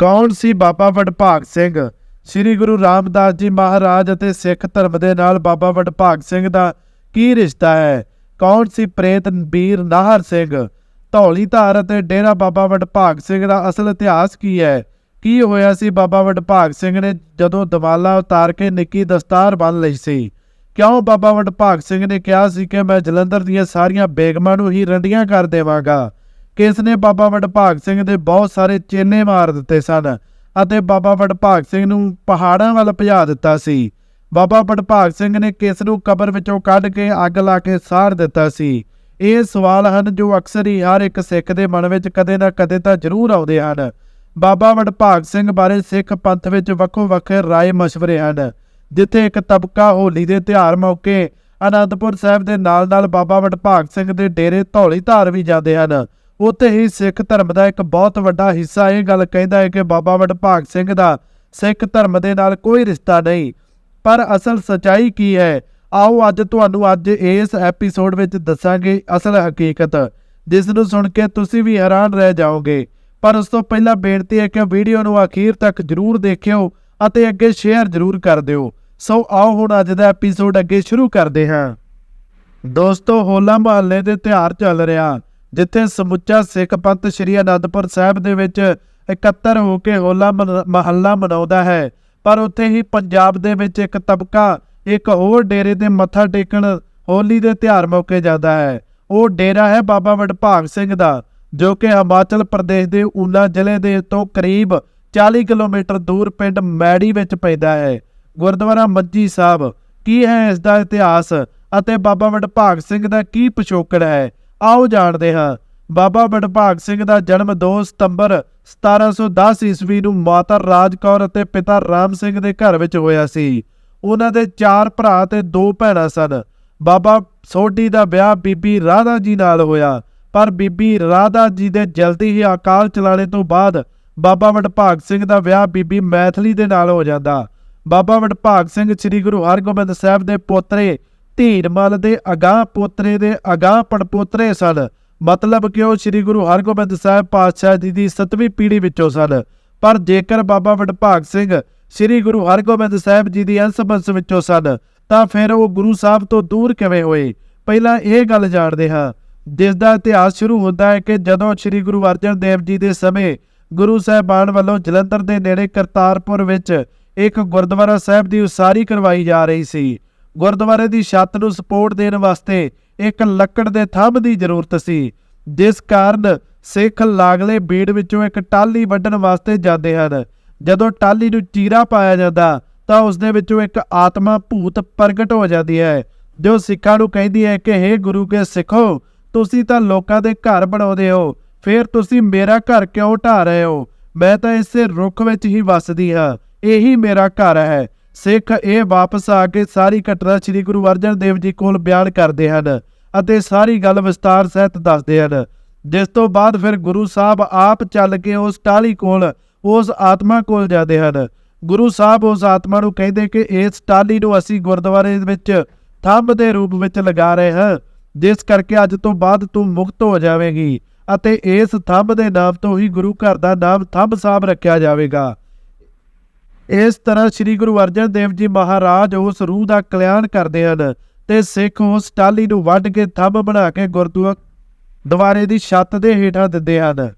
ਕੌਣ ਸੀ ਬਾਬਾ ਵਡਭਾਗ ਸਿੰਘ? ਸ੍ਰੀ ਗੁਰੂ ਰਾਮਦਾਸ ਜੀ ਮਹਾਰਾਜ ਅਤੇ ਸਿੱਖ ਧਰਮ ਦੇ ਨਾਲ ਬਾਬਾ ਵਡਭਾਗ ਸਿੰਘ ਦਾ ਕੀ ਰਿਸ਼ਤਾ ਹੈ? ਕੌਣ ਸੀ ਪ੍ਰੇਤ ਵੀਰ ਨਾਹਰ ਸਿੰਘ? ਧੌਲੀ ਧਾਰ ਅਤੇ ਡੇਰਾ ਬਾਬਾ ਵਡਭਾਗ ਸਿੰਘ ਦਾ ਅਸਲ ਇਤਿਹਾਸ ਕੀ ਹੈ? ਕੀ ਹੋਇਆ ਸੀ ਬਾਬਾ ਵਡਭਾਗ ਸਿੰਘ ਨੇ ਜਦੋਂ ਦਵਾਲਾ ਉਤਾਰ ਕੇ ਨਿੱਕੀ ਦਸਤਾਰ ਬੰਨ ਲਈ ਸੀ? ਕਿਉਂ ਬਾਬਾ ਵਡਭਾਗ ਸਿੰਘ ਨੇ ਕਿਹਾ ਸੀ ਕਿ ਮੈਂ ਜਲੰਧਰ ਦੀਆਂ ਸਾਰੀਆਂ ਬੇਗਮਾਂ ਨੂੰ ਹੀ ਰੰਡੀਆਂ ਕਰ ਦੇਵਾਂਗਾ? ਕਿਸ ਨੇ ਬਾਬਾ ਵਡਭਾਗ ਸਿੰਘ ਦੇ ਬਹੁਤ ਸਾਰੇ ਚੇਨੇ ਮਾਰ ਦਿੱਤੇ ਸਨ ਅਤੇ ਬਾਬਾ ਵਡਭਾਗ ਸਿੰਘ ਨੂੰ ਪਹਾੜਾਂ ਵੱਲ ਭਜਾ ਦਿੱਤਾ ਸੀ। ਬਾਬਾ ਵਡਭਾਗ ਸਿੰਘ ਨੇ ਕਿਸ ਨੂੰ ਕਬਰ ਵਿੱਚੋਂ ਕੱਢ ਕੇ ਅੱਗ ਲਾ ਕੇ ਸਾੜ ਦਿੱਤਾ ਸੀ। ਇਹ ਸਵਾਲ ਹਨ ਜੋ ਅਕਸਰ ਹੀ ਹਰ ਇੱਕ ਸਿੱਖ ਦੇ ਮਨ ਵਿੱਚ ਕਦੇ ਨਾ ਕਦੇ ਤਾਂ ਜ਼ਰੂਰ ਆਉਂਦੇ ਹਨ। ਬਾਬਾ ਵਡਭਾਗ ਸਿੰਘ ਬਾਰੇ ਸਿੱਖ ਪੰਥ ਵਿੱਚ ਵੱਖੋ ਵੱਖਰੇ ਰਾਏ ਮਸ਼ਵਰੇ ਹਨ, ਜਿੱਥੇ ਇੱਕ ਤਬਕਾ ਹੋਲੀ ਦੇ ਤਿਉਹਾਰ ਮੌਕੇ ਅਨੰਦਪੁਰ ਸਾਹਿਬ ਦੇ ਨਾਲ-ਨਾਲ ਬਾਬਾ ਵਡਭਾਗ ਸਿੰਘ ਦੇ ਡੇਰੇ ਧੌਲੀ ਧਾਰ ਵੀ ਜਾਂਦੇ ਹਨ। ਉੱਥੇ ਹੀ ਸਿੱਖ ਧਰਮ ਦਾ ਇੱਕ ਬਹੁਤ ਵੱਡਾ ਹਿੱਸਾ ਇਹ ਗੱਲ ਕਹਿੰਦਾ ਹੈ ਕਿ ਬਾਬਾ ਵਡਭਾਗ ਸਿੰਘ ਦਾ ਸਿੱਖ ਧਰਮ ਦੇ ਨਾਲ ਕੋਈ ਰਿਸ਼ਤਾ ਨਹੀਂ। ਪਰ ਅਸਲ ਸਚਾਈ ਕੀ ਹੈ? ਆਓ ਅੱਜ ਤੁਹਾਨੂੰ ਅੱਜ ਇਸ ਐਪੀਸੋਡ ਵਿੱਚ ਦੱਸਾਂਗੇ ਅਸਲ ਹਕੀਕਤ, ਜਿਸ ਨੂੰ ਸੁਣ ਕੇ ਤੁਸੀਂ ਵੀ ਹੈਰਾਨ ਰਹਿ ਜਾਓਗੇ। ਪਰ ਉਸ ਤੋਂ ਪਹਿਲਾਂ ਬੇਨਤੀ ਹੈ ਕਿ ਵੀਡੀਓ ਨੂੰ ਅਖੀਰ ਤੱਕ ਜਰੂਰ ਦੇਖਿਓ ਅਤੇ ਅੱਗੇ ਸ਼ੇਅਰ ਜਰੂਰ ਕਰ ਦਿਓ। ਸੋ ਆਓ ਹੁਣ ਅੱਜ ਦਾ ਐਪੀਸੋਡ ਅੱਗੇ ਸ਼ੁਰੂ ਕਰਦੇ ਹਾਂ। ਦੋਸਤੋ, ਹੋਲਾ ਮਹੱਲੇ ਦੇ ਤਿਉਹਾਰ ਚੱਲ ਰਿਹਾ। ਜਿੱਥੇ ਸਮੁੱਚਾ ਸਿੱਖ ਪੰਥ ਸ੍ਰੀ ਅਨੰਦਪੁਰ ਸਾਹਿਬ ਦੇ ਵਿੱਚ ਇਕੱਤਰ ਹੋ ਕੇ ਹੋਲਾ ਮਨ- ਮਹੱਲਾ ਮਨਾਉਂਦਾ ਹੈ। ਪਰ ਉੱਥੇ ਹੀ ਪੰਜਾਬ ਦੇ ਵਿੱਚ ਇੱਕ ਤਬਕਾ, ਇੱਕ ਹੋਰ ਡੇਰੇ ਤੇ ਮੱਥਾ ਟੇਕਣ ਹੋਲੀ ਦੇ ਤਿਉਹਾਰ ਮੌਕੇ ਜਾਂਦਾ ਹੈ। ਉਹ ਡੇਰਾ ਹੈ ਬਾਬਾ ਵਡਭਾਗ ਸਿੰਘ ਦਾ, ਜੋ ਕਿ ਹਿਮਾਚਲ ਪ੍ਰਦੇਸ਼ ਦੇ ਊਨਾ ਜ਼ਿਲ੍ਹੇ ਦੇ ਤੋਂ ਕਰੀਬ 40 ਕਿਲੋਮੀਟਰ ਦੂਰ ਪਿੰਡ ਮੈੜੀ ਵਿੱਚ ਪੈਂਦਾ ਹੈ। ਗੁਰਦੁਆਰਾ ਮੰਜੀ ਸਾਹਿਬ, ਕੀ ਹੈ ਇਸ ਦਾ ਇਤਿਹਾਸ ਅਤੇ ਬਾਬਾ ਵਡਭਾਗ ਸਿੰਘ ਦਾ ਕੀ ਪਿਛੋਕੜ ਹੈ? ਆਓ ਜਾਣਦੇ ਹਾਂ, ਬਾਬਾ ਵਡਭਾਗ ਸਿੰਘ ਦਾ ਜਨਮ 2 ਸਤੰਬਰ 1710 ਈਸਵੀ ਨੂੰ ਮਾਤਾ ਰਾਜ ਕੌਰ ਅਤੇ ਪਿਤਾ ਰਾਮ ਸਿੰਘ ਦੇ ਘਰ ਵਿੱਚ ਹੋਇਆ ਸੀ। ਉਹਨਾਂ ਦੇ ਚਾਰ ਭਰਾ ਤੇ ਦੋ ਭੈਣਾਂ ਸਨ। ਬਾਬਾ ਸੋਢੀ ਦਾ ਵਿਆਹ ਬੀਬੀ ਰਾਧਾ ਜੀ ਨਾਲ ਹੋਇਆ, ਪਰ ਬੀਬੀ ਰਾਧਾ ਜੀ ਦੇ ਜਲਦੀ ਹੀ ਅਕਾਲ ਚਲਾਣੇ ਤੋਂ ਬਾਅਦ ਬਾਬਾ ਵਡਭਾਗ ਸਿੰਘ ਦਾ ਵਿਆਹ ਬੀਬੀ ਮੈਥਲੀ ਦੇ ਨਾਲ ਹੋ ਜਾਂਦਾ। ਬਾਬਾ ਵਡਭਾਗ ਸਿੰਘ ਸ੍ਰੀ ਗੁਰੂ ਹਰਗੋਬਿੰਦ ਸਾਹਿਬ ਦੇ ਪੋਤਰੇ ਧੀਰਮਲ ਦੇ ਅਗਾਹ ਪੋਤਰੇ ਦੇ ਅਗਾਹ ਪੜਪੋਤਰੇ ਸਨ। ਮਤਲਬ ਕਿ ਉਹ ਸ੍ਰੀ ਗੁਰੂ ਹਰਗੋਬਿੰਦ ਸਾਹਿਬ ਪਾਤਸ਼ਾਹ ਜੀ ਦੀ 7ਵੀਂ ਪੀੜ੍ਹੀ ਵਿੱਚੋਂ ਸਨ। ਪਰ ਜੇਕਰ ਬਾਬਾ ਵਡਭਾਗ ਸਿੰਘ ਸ੍ਰੀ ਗੁਰੂ ਹਰਗੋਬਿੰਦ ਸਾਹਿਬ ਜੀ ਦੀ ਅੰਸ਼ ਬੰਸ ਵਿੱਚੋਂ ਸਨ, ਤਾਂ ਫਿਰ ਉਹ ਗੁਰੂ ਸਾਹਿਬ ਤੋਂ ਦੂਰ ਕਿਵੇਂ ਹੋਏ? ਪਹਿਲਾਂ ਇਹ ਗੱਲ ਜਾਣਦੇ ਹਾਂ। ਜਿਸ ਦਾ ਇਤਿਹਾਸ ਸ਼ੁਰੂ ਹੁੰਦਾ ਹੈ ਕਿ ਜਦੋਂ ਸ੍ਰੀ ਗੁਰੂ ਅਰਜਨ ਦੇਵ ਜੀ ਦੇ ਸਮੇਂ ਗੁਰੂ ਸਾਹਿਬਾਨ ਵੱਲੋਂ ਜਲੰਧਰ ਦੇ ਨੇੜੇ ਕਰਤਾਰਪੁਰ ਵਿੱਚ ਇੱਕ ਗੁਰਦੁਆਰਾ ਸਾਹਿਬ ਦੀ ਉਸਾਰੀ ਕਰਵਾਈ ਜਾ ਰਹੀ ਸੀ ਗੁਰਦੁਆਰੇ ਦੀ ਛੱਤ ਨੂੰ ਸਪੋਰਟ ਦੇਣ ਵਾਸਤੇ ਇੱਕ ਲੱਕੜ ਦੇ ਥੰਬ ਦੀ ਜ਼ਰੂਰਤ ਸੀ। ਜਿਸ ਕਾਰਨ ਸਿੱਖ ਲਾਗਲੇ ਬੀੜ ਵਿੱਚੋਂ ਇੱਕ ਟਾਲੀ ਵੱਢਣ ਵਾਸਤੇ ਜਾਂਦੇ ਹਨ। ਜਦੋਂ ਟਾਲੀ ਨੂੰ ਚੀਰਾ ਪਾਇਆ ਜਾਂਦਾ, ਤਾਂ ਉਸ ਦੇ ਵਿੱਚੋਂ ਇੱਕ ਆਤਮਾ ਭੂਤ ਪ੍ਰਗਟ ਹੋ ਜਾਂਦੀ ਹੈ। ਜੋ ਸਿੱਖਾਂ ਨੂੰ ਕਹਿੰਦੀ ਹੈ ਕਿ हे ਗੁਰੂ ਕੇ ਸਿੱਖੋ, ਤੁਸੀਂ ਤਾਂ ਲੋਕਾਂ ਦੇ ਘਰ ਬਣਾਉਂਦੇ ਹੋ, ਫਿਰ ਤੁਸੀਂ ਮੇਰਾ ਘਰ ਕਿਉਂ ਢਾ ਰਹੇ ਹੋ? ਮੈਂ ਤਾਂ ਇਸੇ ਰੁੱਖ ਵਿੱਚ ਹੀ ਵੱਸਦੀ ਹਾਂ, ਇਹੀ ਮੇਰਾ ਘਰ ਹੈ। ਸਿੱਖ ਇਹ ਵਾਪਸ ਆ ਕੇ ਸਾਰੀ ਘਟਨਾ ਸ੍ਰੀ ਗੁਰੂ ਅਰਜਨ ਦੇਵ ਜੀ ਕੋਲ ਬਿਆਨ ਕਰਦੇ ਹਨ ਅਤੇ ਸਾਰੀ ਗੱਲ ਵਿਸਤਾਰ ਸਹਿਤ ਦੱਸਦੇ ਹਨ। ਜਿਸ ਤੋਂ ਬਾਅਦ ਫਿਰ ਗੁਰੂ ਸਾਹਿਬ ਆਪ ਚੱਲ ਕੇ ਉਸ ਟਾਲੀ ਕੋਲ, ਉਸ ਆਤਮਾ ਕੋਲ ਜਾਂਦੇ ਹਨ। ਗੁਰੂ ਸਾਹਿਬ ਉਸ ਆਤਮਾ ਨੂੰ ਕਹਿੰਦੇ ਕਿ ਇਸ ਟਾਲੀ ਨੂੰ ਅਸੀਂ ਗੁਰਦੁਆਰੇ ਵਿੱਚ ਥੰਬ ਦੇ ਰੂਪ ਵਿੱਚ ਲਗਾ ਰਹੇ ਹਾਂ। ਜਿਸ ਕਰਕੇ ਅੱਜ ਤੋਂ ਬਾਅਦ ਤੂੰ ਮੁਕਤ ਹੋ ਜਾਵੇਂਗੀ ਅਤੇ ਇਸ ਥੰਬ ਦੇ ਨਾਮ ਤੋਂ ਹੀ ਗੁਰੂ ਘਰ ਦਾ ਨਾਮ ਥੰਬ ਸਾਹਿਬ ਰੱਖਿਆ ਜਾਵੇਗਾ। ਇਸ ਤਰ੍ਹਾਂ ਸ੍ਰੀ ਗੁਰੂ ਅਰਜਨ ਦੇਵ ਜੀ ਮਹਾਰਾਜ ਉਸ ਰੂਹ ਦਾ ਕਲਿਆਣ ਕਰਦੇ ਹਨ ਤੇ ਸਿੱਖ ਉਸ ਟਾਲੀ ਨੂੰ ਵੱਢ ਕੇ ਥੰਬ ਬਣਾ ਕੇ ਗੁਰਦੁਆਰਾ ਦੁਆਰੇ ਦੀ ਛੱਤ ਦੇ ਹੇਠਾਂ ਦਿੰਦੇ ਹਨ।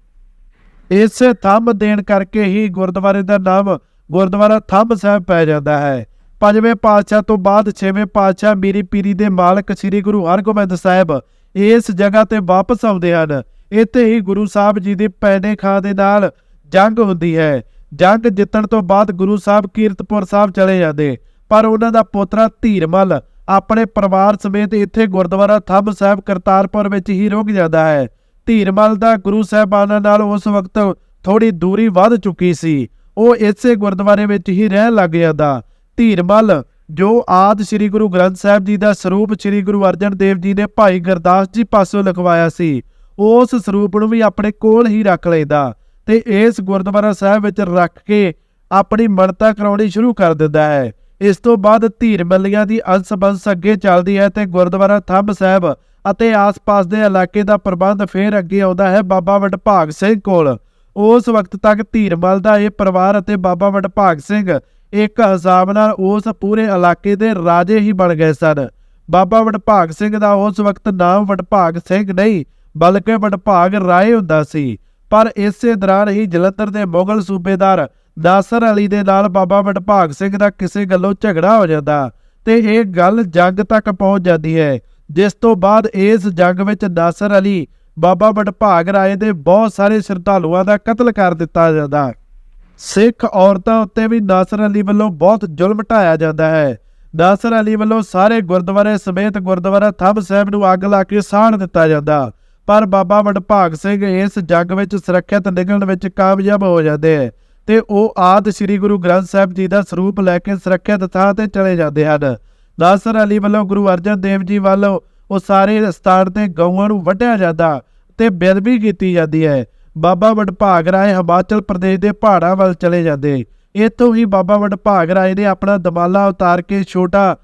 ਇਸ ਥੰਬ ਦੇਣ ਕਰਕੇ ਹੀ ਗੁਰਦੁਆਰੇ ਦਾ ਨਾਮ ਗੁਰਦੁਆਰਾ ਥੰਬ ਸਾਹਿਬ ਪੈ ਜਾਂਦਾ ਹੈ। ਪੰਜਵੇਂ ਪਾਤਸ਼ਾਹ ਤੋਂ ਬਾਅਦ ਛੇਵੇਂ ਪਾਤਸ਼ਾਹ ਮੀਰੀ ਪੀਰੀ ਦੇ ਮਾਲਕ ਸ੍ਰੀ ਗੁਰੂ ਹਰਗੋਬਿੰਦ ਸਾਹਿਬ ਇਸ ਜਗ੍ਹਾ ਤੇ ਵਾਪਸ ਆਉਂਦੇ ਹਨ। ਇੱਥੇ ਹੀ ਗੁਰੂ ਸਾਹਿਬ ਜੀ ਦੀ ਪੈਣੇ ਖਾਂ ਦੇ ਨਾਲ ਜੰਗ ਹੁੰਦੀ ਹੈ। ਜੰਗ ਜਿੱਤਣ ਤੋਂ ਬਾਅਦ ਗੁਰੂ ਸਾਹਿਬ ਕੀਰਤਪੁਰ ਸਾਹਿਬ ਚਲੇ ਜਾਂਦੇ। ਪਰ ਉਹਨਾਂ ਦਾ ਪੋਤਰਾ ਧੀਰਮਲ ਆਪਣੇ ਪਰਿਵਾਰ ਸਮੇਤ ਇੱਥੇ ਗੁਰਦੁਆਰਾ ਥੰਬ ਸਾਹਿਬ ਕਰਤਾਰਪੁਰ ਵਿੱਚ ਹੀ ਰੁਕ ਜਾਂਦਾ ਹੈ। ਧੀਰਮਲ ਦਾ ਗੁਰੂ ਸਾਹਿਬਾਨਾਂ ਨਾਲ ਉਸ ਵਕਤ ਥੋੜੀ ਦੂਰੀ ਵੱਧ ਚੁੱਕੀ ਸੀ। ਉਹ ਇਸੇ ਗੁਰਦੁਆਰੇ ਵਿੱਚ ਹੀ ਰਹਿਣ ਲੱਗ ਜਾਂਦਾ। ਧੀਰਮਲ, ਜੋ ਆਦ ਸ੍ਰੀ ਗੁਰੂ ਗ੍ਰੰਥ ਸਾਹਿਬ ਜੀ ਦਾ ਸਰੂਪ ਸ੍ਰੀ ਗੁਰੂ ਅਰਜਨ ਦੇਵ ਜੀ ਨੇ ਭਾਈ ਗੁਰਦਾਸ ਜੀ ਪਾਸੋਂ ਲਿਖਵਾਇਆ ਸੀ, ਉਸ ਸਰੂਪ ਨੂੰ ਵੀ ਆਪਣੇ ਕੋਲ ਹੀ ਰੱਖ ਲੈਂਦਾ। ਤੇ ਇਸ ਗੁਰਦੁਆਰਾ ਸਾਹਿਬ ਵਿੱਚ ਰੱਖ ਕੇ ਆਪਣੀ ਮਨਤਾ ਕਰਾਉਣੀ ਸ਼ੁਰੂ ਕਰ ਦਿੰਦਾ ਹੈ। ਇਸ ਤੋਂ ਬਾਅਦ ਧੀਰ ਮੱਲੀਆਂ ਦੀ ਅੰਸ ਬੰਸ ਅੱਗੇ ਚੱਲਦੀ ਹੈ ਤੇ ਗੁਰਦੁਆਰਾ ਥੰਬ ਸਾਹਿਬ ਅਤੇ ਆਸ-ਪਾਸ ਦੇ ਇਲਾਕੇ ਦਾ ਪ੍ਰਬੰਧ ਫੇਰ ਅੱਗੇ ਆਉਂਦਾ ਹੈ ਬਾਬਾ ਵਡਭਾਗ ਸਿੰਘ ਕੋਲ। ਉਸ ਵਕਤ ਤੱਕ ਧੀਰਮਲ ਦਾ ਇਹ ਪਰਿਵਾਰ ਅਤੇ ਬਾਬਾ ਵਡਭਾਗ ਸਿੰਘ ਇੱਕ ਹਿਸਾਬ ਨਾਲ ਉਸ ਪੂਰੇ ਇਲਾਕੇ ਦੇ ਰਾਜੇ ਹੀ ਬਣ ਗਏ ਸਨ। ਬਾਬਾ ਵਡਭਾਗ ਸਿੰਘ ਦਾ ਉਸ ਵਕਤ ਨਾਮ ਵਡਭਾਗ ਸਿੰਘ ਨਹੀਂ, ਬਲਕਿ ਵਡਭਾਗ ਰਾਏ ਹੁੰਦਾ ਸੀ। ਪਰ ਇਸੇ ਦੌਰਾਨ ਹੀ ਜਲੰਧਰ ਦੇ ਮੁਗਲ ਸੂਬੇਦਾਰ ਨਾਸਰ ਅਲੀ ਦੇ ਨਾਲ ਬਾਬਾ ਵਡਭਾਗ ਸਿੰਘ ਦਾ ਕਿਸੇ ਗੱਲੋਂ ਝਗੜਾ ਹੋ ਜਾਂਦਾ ਤੇ ਇਹ ਗੱਲ ਜੰਗ ਤੱਕ ਪਹੁੰਚ ਜਾਂਦੀ ਹੈ, ਜਿਸ ਤੋਂ ਬਾਅਦ ਇਸ ਜੰਗ ਵਿੱਚ ਨਾਸਰ ਅਲੀ ਬਾਬਾ ਵਡਭਾਗ ਰਾਏ ਦੇ ਬਹੁਤ ਸਾਰੇ ਸ਼ਰਧਾਲੂਆਂ ਦਾ ਕਤਲ ਕਰ ਦਿੱਤਾ ਜਾਂਦਾ। ਸਿੱਖ ਔਰਤਾਂ ਉੱਤੇ ਵੀ ਨਾਸਰ ਅਲੀ ਵੱਲੋਂ ਬਹੁਤ ਜ਼ੁਲਮ ਢਾਇਆ ਜਾਂਦਾ ਹੈ। ਨਾਸਰ ਅਲੀ ਵੱਲੋਂ ਸਾਰੇ ਗੁਰਦੁਆਰੇ ਸਮੇਤ ਗੁਰਦੁਆਰਾ ਥੰਬ ਸਾਹਿਬ ਨੂੰ ਅੱਗ ਲਾ ਕੇ ਸਾੜ ਦਿੱਤਾ ਜਾਂਦਾ। ਪਰ ਬਾਬਾ ਵਡਭਾਗ ਸਿੰਘ ਇਸ ਜੱਗ ਵਿੱਚ ਸੁਰੱਖਿਅਤ ਨਿਕਲਣ ਵਿੱਚ ਕਾਮਯਾਬ ਹੋ ਜਾਂਦੇ ਹੈ ਤੇ ਉਹ ਆਦ ਸ੍ਰੀ ਗੁਰੂ ਗ੍ਰੰਥ ਸਾਹਿਬ ਜੀ ਦਾ ਸਰੂਪ ਲੈ ਕੇ ਸੁਰੱਖਿਅਤ ਥਾਂ ਤੇ ਚਲੇ ਜਾਂਦੇ ਹਨ। ਨਾਸਰ ਅਲੀ ਵੱਲੋਂ ਗੁਰੂ ਅਰਜਨ ਦੇਵ ਜੀ ਵੱਲੋਂ ਉਹ ਸਾਰੇ ਸਥਾਨ ਤੇ ਗਊਆਂ ਨੂੰ ਵੱਢਿਆ ਜਾਂਦਾ ਤੇ ਬੇਅਦਬੀ ਕੀਤੀ ਜਾਂਦੀ ਹੈ। ਬਾਬਾ ਵਡਭਾਗ ਰਾਏ ਹਿਮਾਚਲ ਪ੍ਰਦੇਸ਼ ਦੇ ਪਹਾੜਾਂ ਵੱਲ ਚਲੇ ਜਾਂਦੇ। ਇੱਥੋਂ ਹੀ ਬਾਬਾ ਵਡਭਾਗ ਰਾਏ ਨੇ ਆਪਣਾ ਦਮਾਲਾ ਉਤਾਰ ਕੇ ਛੋਟਾ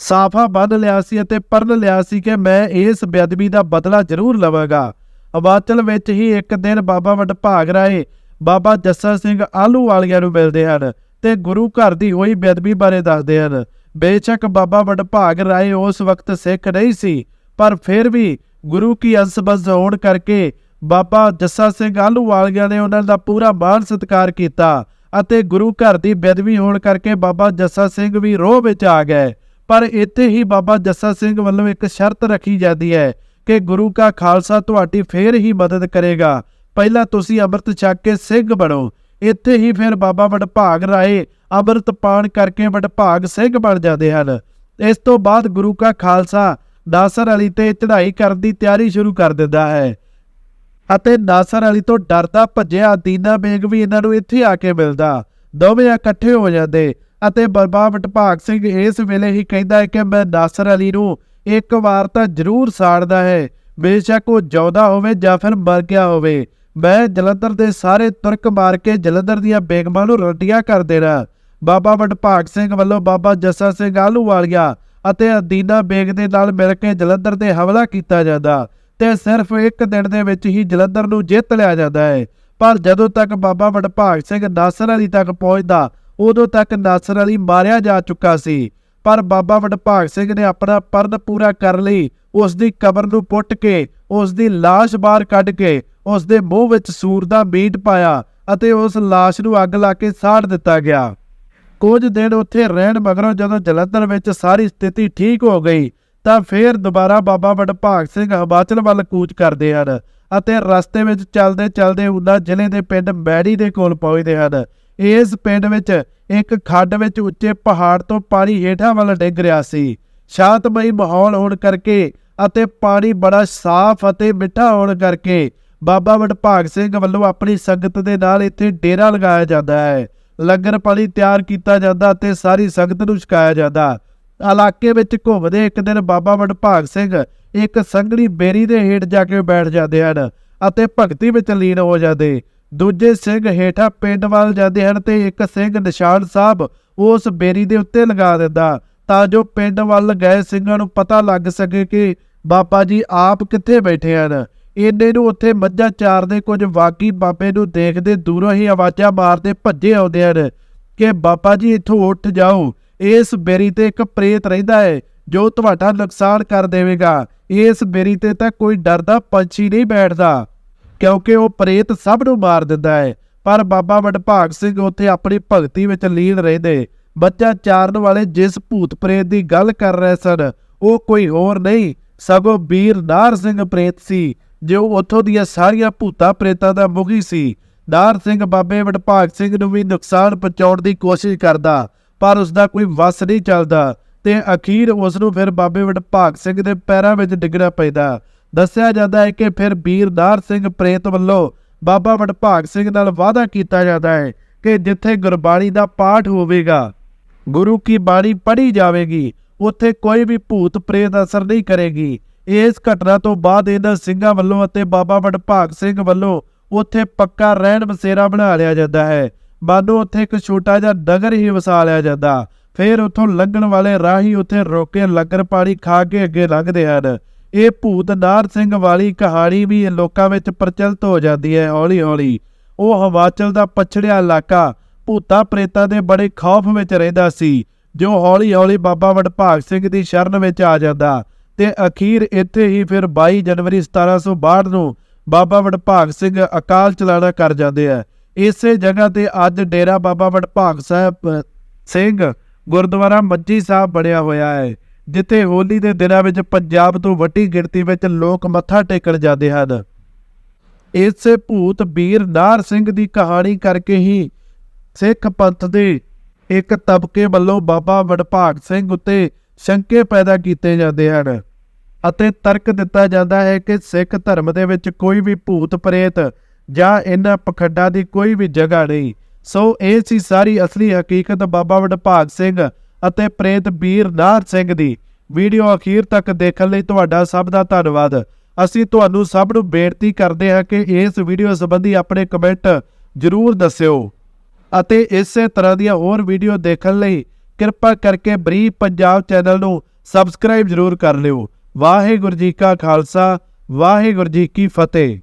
ਸਾਫਾ ਬੰਨ ਲਿਆ ਸੀ ਅਤੇ ਪਰਨ ਲਿਆ ਸੀ ਕਿ ਮੈਂ ਇਸ ਬੇਅਦਬੀ ਦਾ ਬਦਲਾ ਜ਼ਰੂਰ ਲਵਾਂਗਾ। ਹਿਮਾਚਲ ਵਿੱਚ ਹੀ ਇੱਕ ਦਿਨ ਬਾਬਾ ਵਡਭਾਗ ਰਾਏ, ਬਾਬਾ ਜੱਸਾ ਸਿੰਘ ਆਲੂ ਵਾਲੀਆਂ ਨੂੰ ਮਿਲਦੇ ਹਨ ਤੇ ਗੁਰੂ ਘਰ ਦੀ ਹੋਈ ਬੇਅਦਬੀ ਬਾਰੇ ਦੱਸਦੇ ਹਨ। ਬੇਸ਼ੱਕ ਬਾਬਾ ਵਡਭਾਗ ਰਾਏ ਉਸ ਵਕਤ ਸਿੱਖ ਨਹੀਂ ਸੀ, ਪਰ ਫਿਰ ਵੀ ਗੁਰੂ ਕੀ ਅੰਸਬਜ਼ ਹੋਣ ਕਰਕੇ ਬਾਬਾ ਜੱਸਾ ਸਿੰਘ ਆਲੂ ਵਾਲੀਆਂ ਨੇ ਉਹਨਾਂ ਦਾ ਪੂਰਾ ਮਾਣ ਸਤਿਕਾਰ ਕੀਤਾ ਅਤੇ ਗੁਰੂ ਘਰ ਦੀ ਬੇਅਦਬੀ ਹੋਣ ਕਰਕੇ ਬਾਬਾ ਜੱਸਾ ਸਿੰਘ ਵੀ ਰੋਹ ਵਿੱਚ ਆ ਗਏ। ਪਰ ਇੱਥੇ ਹੀ ਬਾਬਾ ਜੱਸਾ ਸਿੰਘ ਵੱਲੋਂ ਇੱਕ ਸ਼ਰਤ ਰੱਖੀ ਜਾਂਦੀ ਹੈ ਕਿ ਗੁਰੂ ਕਾ ਖਾਲਸਾ ਤੁਹਾਡੀ ਫੇਰ ਹੀ ਮਦਦ ਕਰੇਗਾ। ਪਹਿਲਾਂ ਤੁਸੀਂ ਅੰਮ੍ਰਿਤ ਛਕ ਕੇ ਸਿੰਘ ਬਣੋ। ਇੱਥੇ ਹੀ ਫਿਰ ਬਾਬਾ ਵਡਭਾਗ ਰਾਏ ਅੰਮ੍ਰਿਤ ਪਾਣ ਕਰਕੇ ਵਡਭਾਗ ਸਿੰਘ ਬਣ ਜਾਂਦੇ ਹਨ। ਇਸ ਤੋਂ ਬਾਅਦ ਗੁਰੂ ਕਾ ਖਾਲਸਾ ਨਾਸਰ ਅਲੀ ਤੇ ਚੜ੍ਹਾਈ ਕਰਨ ਦੀ ਤਿਆਰੀ ਸ਼ੁਰੂ ਕਰ ਦਿੰਦਾ ਹੈ। ਅਤੇ ਨਾਸਰ ਅਲੀ ਤੋਂ ਡਰਦਾ ਭੱਜਿਆ ਦੀਨਾ ਬੇਗ ਵੀ ਇਹਨਾਂ ਨੂੰ ਇੱਥੇ ਆ ਕੇ ਮਿਲਦਾ। ਦੋਵੇਂ ਇਕੱਠੇ ਹੋ ਜਾਂਦੇ। ਅਤੇ ਬਾਬਾ ਵਟਭਾਗ ਸਿੰਘ ਇਸ ਵੇਲੇ ਹੀ ਕਹਿੰਦਾ ਹੈ ਕਿ ਮੈਂ ਨਾਸਰ ਅਲੀ ਨੂੰ ਇੱਕ ਵਾਰ ਤਾਂ ਜ਼ਰੂਰ ਸਾੜਦਾ ਹੈ। ਬੇਸ਼ੱਕ ਉਹ ਜਿਉਂਦਾ ਹੋਵੇ ਜਾਂ ਫਿਰ ਮਰ ਗਿਆ ਹੋਵੇ। ਮੈਂ ਜਲੰਧਰ ਦੇ ਸਾਰੇ ਤੁਰਕ ਮਾਰ ਕੇ ਜਲੰਧਰ ਦੀਆਂ ਬੇਗਮਾਂ ਨੂੰ ਰੋਟੀਆਂ ਕਰ ਦੇਣਾ। ਬਾਬਾ ਵਡਭਾਗ ਸਿੰਘ ਵੱਲੋਂ ਬਾਬਾ ਜੱਸਾ ਸਿੰਘ ਆਲੂਵਾਲੀਆ ਅਤੇ ਅਦੀਨਾ ਬੇਗ ਦੇ ਨਾਲ ਮਿਲ ਕੇ ਜਲੰਧਰ ਤੇ ਹਮਲਾ ਕੀਤਾ ਜਾਂਦਾ ਤੇ ਸਿਰਫ ਇੱਕ ਦਿਨ ਦੇ ਵਿੱਚ ਹੀ ਜਲੰਧਰ ਨੂੰ ਜਿੱਤ ਲਿਆ ਜਾਂਦਾ ਹੈ। ਪਰ ਜਦੋਂ ਤੱਕ ਬਾਬਾ ਵਡਭਾਗ ਸਿੰਘ ਨਾਸਰ ਅਲੀ ਤੱਕ ਪਹੁੰਚਦਾ ਉਦੋਂ ਤੱਕ ਨਾਸਰ ਅਲੀ ਮਾਰਿਆ ਜਾ ਚੁੱਕਾ ਸੀ। ਪਰ ਬਾਬਾ ਵਡਭਾਗ ਸਿੰਘ ਨੇ ਆਪਣਾ ਪਰਨ ਪੂਰਾ ਕਰ ਲਈ ਉਸ ਦੀ ਕਬਰ ਨੂੰ ਪੁੱਟ ਕੇ ਉਸ ਦੀ ਲਾਸ਼ ਬਾਹਰ ਕੱਢ ਕੇ ਉਸ ਦੇ ਮੂੰਹ ਵਿੱਚ ਸੂਰ ਦਾ ਮੀਟ ਪਾਇਆ ਅਤੇ ਉਸ ਲਾਸ਼ ਨੂੰ ਅੱਗ ਲਾ ਕੇ ਸਾੜ ਦਿੱਤਾ ਗਿਆ। ਕੁਝ ਦਿਨ ਉੱਥੇ ਰਹਿਣ ਮਗਰੋਂ ਜਦੋਂ ਜਲੰਧਰ ਵਿੱਚ ਸਾਰੀ ਸਥਿਤੀ ਠੀਕ ਹੋ ਗਈ, ਤਾਂ ਫੇਰ ਦੁਬਾਰਾ ਬਾਬਾ ਵਡਭਾਗ ਸਿੰਘ ਹਿਮਾਚਲ ਵੱਲ ਕੂਚ ਕਰਦੇ ਹਨ ਅਤੇ ਰਸਤੇ ਵਿੱਚ ਚੱਲਦੇ ਚੱਲਦੇ ਉਹਨਾਂ ਜ਼ਿਲ੍ਹੇ ਦੇ ਪਿੰਡ ਮੈੜੀ ਦੇ ਕੋਲ ਪਹੁੰਚਦੇ ਹਨ ਇਸ ਪਿੰਡ ਵਿੱਚ ਇੱਕ ਖੱਡ ਵਿੱਚ ਉੱਚੇ ਪਹਾੜ ਤੋਂ ਪਾਣੀ ਹੇਠਾਂ ਵੱਲ ਡਿੱਗ ਰਿਹਾ ਸੀ। ਸ਼ਾਂਤਮਈ ਮਾਹੌਲ ਹੋਣ ਕਰਕੇ ਅਤੇ ਪਾਣੀ ਬੜਾ ਸਾਫ਼ ਅਤੇ ਮਿੱਠਾ ਹੋਣ ਕਰਕੇ ਬਾਬਾ ਵਡਭਾਗ ਸਿੰਘ ਵੱਲੋਂ ਆਪਣੀ ਸੰਗਤ ਦੇ ਨਾਲ ਇੱਥੇ ਡੇਰਾ ਲਗਾਇਆ ਜਾਂਦਾ ਹੈ। ਲੰਗਰ ਪਾਣੀ ਤਿਆਰ ਕੀਤਾ ਜਾਂਦਾ ਤੇ ਸਾਰੀ ਸੰਗਤ ਨੂੰ ਛਕਾਇਆ ਜਾਂਦਾ। ਇਲਾਕੇ ਵਿੱਚ ਘੁੰਮਦੇ ਇੱਕ ਦਿਨ ਬਾਬਾ ਵਡਭਾਗ ਸਿੰਘ ਇੱਕ ਸੰਗੜੀ ਬੇਰੀ ਦੇ ਹੇਠ ਜਾ ਕੇ ਬੈਠ ਜਾਂਦੇ ਹਨ ਅਤੇ ਭਗਤੀ ਵਿੱਚ ਲੀਨ ਹੋ ਜਾਂਦੇ। ਦੂਜੇ ਸਿੰਘ ਹੇਠਾਂ ਪਿੰਡ ਵੱਲ ਜਾਂਦੇ ਹਨ ਤੇ ਇੱਕ ਸਿੰਘ ਨਿਸ਼ਾਨ ਸਾਹਿਬ ਉਸ ਬੇਰੀ ਦੇ ਉੱਤੇ ਲਗਾ ਦਿੰਦਾ। ਤਾਂ ਜੋ ਪਿੰਡ ਵੱਲ ਗਏ ਸਿੰਘਾਂ ਨੂੰ ਪਤਾ ਲੱਗ ਸਕੇ ਕਿ ਬਾਬਾ ਜੀ ਆਪ ਕਿੱਥੇ ਬੈਠੇ ਹਨ। ਇੰਨੇ ਨੂੰ ਉੱਥੇ ਮੱਝਾਂ ਚਾਰਦੇ ਕੁਝ ਵਾਕੀ ਬਾਬੇ ਨੂੰ ਦੇਖਦੇ ਦੂਰੋਂ ਹੀ ਆਵਾਜ਼ਾਂ ਮਾਰਦੇ ਭੱਜੇ ਆਉਂਦੇ ਹਨ ਕਿ ਬਾਬਾ ਜੀ ਇੱਥੋਂ ਉੱਠ ਜਾਓ। ਇਸ ਬੇਰੀ ਤੇ ਇੱਕ ਪ੍ਰੇਤ ਰਹਿੰਦਾ ਹੈ ਜੋ ਤੁਹਾਡਾ ਨੁਕਸਾਨ ਕਰ ਦੇਵੇਗਾ। ਇਸ ਬੇਰੀ ਤੇ ਤਾਂ ਕੋਈ ਡਰਦਾ ਪੰਛੀ ਨਹੀਂ ਬੈਠਦਾ। ਕਿਉਂਕਿ ਉਹ ਪ੍ਰੇਤ ਸਭ ਨੂੰ ਮਾਰ ਦਿੰਦਾ ਹੈ। ਪਰ ਬਾਬਾ ਵਡਭਾਗ ਸਿੰਘ ਉੱਥੇ ਆਪਣੀ ਭਗਤੀ ਵਿੱਚ ਲੀਨ ਰਹਿੰਦੇ। ਬੱਚਾ ਚਾਰਨ ਵਾਲੇ ਜਿਸ ਭੂਤ ਪ੍ਰੇਤ ਦੀ ਗੱਲ ਕਰ ਰਹੇ ਸਨ, ਉਹ ਕੋਈ ਹੋਰ ਨਹੀਂ, ਸਗੋਂ ਵੀਰ ਨਾਰ ਸਿੰਘ ਪ੍ਰੇਤ ਸੀ, ਜੋ ਉੱਥੋਂ ਦੀਆਂ ਸਾਰੀਆਂ ਭੂਤਾਂ ਪ੍ਰੇਤਾਂ ਦਾ ਮੁਖੀ ਸੀ। ਨਾਰ ਸਿੰਘ ਬਾਬੇ ਵਡਭਾਗ ਸਿੰਘ ਨੂੰ ਵੀ ਨੁਕਸਾਨ ਪਹੁੰਚਾਉਣ ਦੀ ਕੋਸ਼ਿਸ਼ ਕਰਦਾ, ਪਰ ਉਸ ਦਾ ਕੋਈ ਵਸ ਨਹੀਂ ਚੱਲਦਾ ਤੇ ਅਖੀਰ ਉਸ ਨੂੰ ਫਿਰ ਬਾਬੇ ਵਡਭਾਗ ਸਿੰਘ ਦੇ ਪੈਰਾਂ ਵਿੱਚ ਡਿੱਗਣਾ ਪੈਂਦਾ। ਦੱਸਿਆ ਜਾਂਦਾ ਹੈ ਕਿ ਫਿਰ ਵੀਰਦਾਰ ਸਿੰਘ ਪ੍ਰੇਤ ਵੱਲੋਂ ਬਾਬਾ ਵਡਭਾਗ ਸਿੰਘ ਨਾਲ ਵਾਅਦਾ ਕੀਤਾ ਜਾਂਦਾ ਹੈ ਕਿ ਜਿੱਥੇ ਗੁਰਬਾਣੀ ਦਾ ਪਾਠ ਹੋਵੇਗਾ, ਗੁਰੂ ਕੀ ਬਾਣੀ ਪੜ੍ਹੀ ਜਾਵੇਗੀ, ਉੱਥੇ ਕੋਈ ਵੀ ਭੂਤ ਪ੍ਰੇਤ ਅਸਰ ਨਹੀਂ ਕਰੇਗੀ। ਇਸ ਘਟਨਾ ਤੋਂ ਬਾਅਦ ਇਹਨਾਂ ਸਿੰਘਾਂ ਵੱਲੋਂ ਅਤੇ ਬਾਬਾ ਵਡਭਾਗ ਸਿੰਘ ਵੱਲੋਂ ਉੱਥੇ ਪੱਕਾ ਰਹਿਣ ਬਸੇਰਾ ਬਣਾ ਲਿਆ ਜਾਂਦਾ ਹੈ। ਮਾਨੋ ਉੱਥੇ ਇੱਕ ਛੋਟਾ ਜਿਹਾ ਨਗਰ ਹੀ ਵਸਾ ਲਿਆ ਜਾਂਦਾ। ਫਿਰ ਉੱਥੋਂ ਲੰਘਣ ਵਾਲੇ ਰਾਹੀ ਉੱਥੇ ਰੋਕੇ ਲੰਗਰ ਪਾਣੀ ਖਾ ਕੇ ਅੱਗੇ ਲੰਘਦੇ ਹਨ। ਇਹ ਭੂਤ ਨਾਰ ਸਿੰਘ ਵਾਲੀ ਕਹਾਣੀ ਵੀ ਲੋਕਾਂ ਵਿੱਚ ਪ੍ਰਚਲਿਤ ਹੋ ਜਾਂਦੀ ਹੈ ਹੌਲੀ ਹੌਲੀ ਉਹ ਹਿਮਾਚਲ ਦਾ ਪਛੜਿਆ ਇਲਾਕਾ ਭੂਤਾ ਪ੍ਰੇਤਾਂ ਦੇ ਬੜੇ ਖੌਫ ਵਿੱਚ ਰਹਿੰਦਾ ਸੀ, ਜੋ ਹੌਲੀ-ਹੌਲੀ ਬਾਬਾ ਵਡਭਾਗ ਸਿੰਘ ਦੀ ਸ਼ਰਨ ਵਿੱਚ ਆ ਜਾਂਦਾ ਤੇ ਅਖੀਰ ਇੱਥੇ ਹੀ ਫਿਰ 22 ਜਨਵਰੀ 1762 ਨੂੰ ਬਾਬਾ ਵਡਭਾਗ ਸਿੰਘ ਅਕਾਲ ਚਲਾਣਾ ਕਰ ਜਾਂਦੇ ਆ। ਇਸੇ ਜਗ੍ਹਾ ਤੇ ਅੱਜ ਡੇਰਾ ਬਾਬਾ ਵਡਭਾਗ ਸਾਹਿਬ ਸਿੰਘ ਗੁਰਦੁਆਰਾ ਮੰਜੀ ਸਾਹਿਬ ਬਣਿਆ ਹੋਇਆ ਹੈ। ਜਿੱਥੇ ਹੋਲੀ ਦੇ ਦਿਨਾਂ ਵਿੱਚ ਪੰਜਾਬ ਤੋਂ ਵੱਡੀ ਗਿਣਤੀ ਵਿੱਚ ਲੋਕ ਮੱਥਾ ਟੇਕਣ ਜਾਂਦੇ ਹਨ। ਇਸੇ ਭੂਤ ਵੀਰ ਨਾਰ ਸਿੰਘ ਦੀ ਕਹਾਣੀ ਕਰਕੇ ਹੀ ਸਿੱਖ ਪੰਥ ਦੇ ਇੱਕ ਤਬਕੇ ਵੱਲੋਂ ਬਾਬਾ ਵਡਭਾਗ ਸਿੰਘ ਉੱਤੇ ਸ਼ੰਕੇ ਪੈਦਾ ਕੀਤੇ ਜਾਂਦੇ ਹਨ ਅਤੇ ਤਰਕ ਦਿੱਤਾ ਜਾਂਦਾ ਹੈ ਕਿ ਸਿੱਖ ਧਰਮ ਦੇ ਵਿੱਚ ਕੋਈ ਵੀ ਭੂਤ ਪ੍ਰੇਤ ਜਾਂ ਇਹਨਾਂ ਪਖੰਡਾਂ ਦੀ ਕੋਈ ਵੀ ਜਗ੍ਹਾ ਨਹੀਂ। ਸੋ ਇਹ ਸੀ ਸਾਰੀ ਅਸਲੀ ਹਕੀਕਤ ਬਾਬਾ ਵਡਭਾਗ ਸਿੰਘ ਅਤੇ ਪ੍ਰੇਤ ਵੀਰ ਨਾਰ ਸਿੰਘ ਦੀ ਵੀਡੀਓ ਅਖੀਰ ਤੱਕ ਦੇਖਣ ਲਈ ਤੁਹਾਡਾ ਸਭ ਦਾ ਧੰਨਵਾਦ। ਅਸੀਂ ਤੁਹਾਨੂੰ ਸਭ ਨੂੰ ਬੇਨਤੀ ਕਰਦੇ ਹਾਂ ਕਿ ਇਸ ਵੀਡੀਓ ਸੰਬੰਧੀ ਆਪਣੇ ਕਮੈਂਟ ਜ਼ਰੂਰ ਦੱਸਿਓ। ਅਤੇ ਇਸੇ ਤਰ੍ਹਾਂ ਦੀਆਂ ਹੋਰ ਵੀਡੀਓ ਦੇਖਣ ਲਈ ਕਿਰਪਾ ਕਰਕੇ ਬਰੀਫ ਪੰਜਾਬ ਚੈਨਲ ਨੂੰ ਸਬਸਕ੍ਰਾਈਬ ਜ਼ਰੂਰ ਕਰ ਲਿਓ। ਵਾਹਿਗੁਰੂ ਜੀ ਕਾ ਖਾਲਸਾ, ਵਾਹਿਗੁਰੂ ਜੀ ਕੀ ਫਤਿਹ।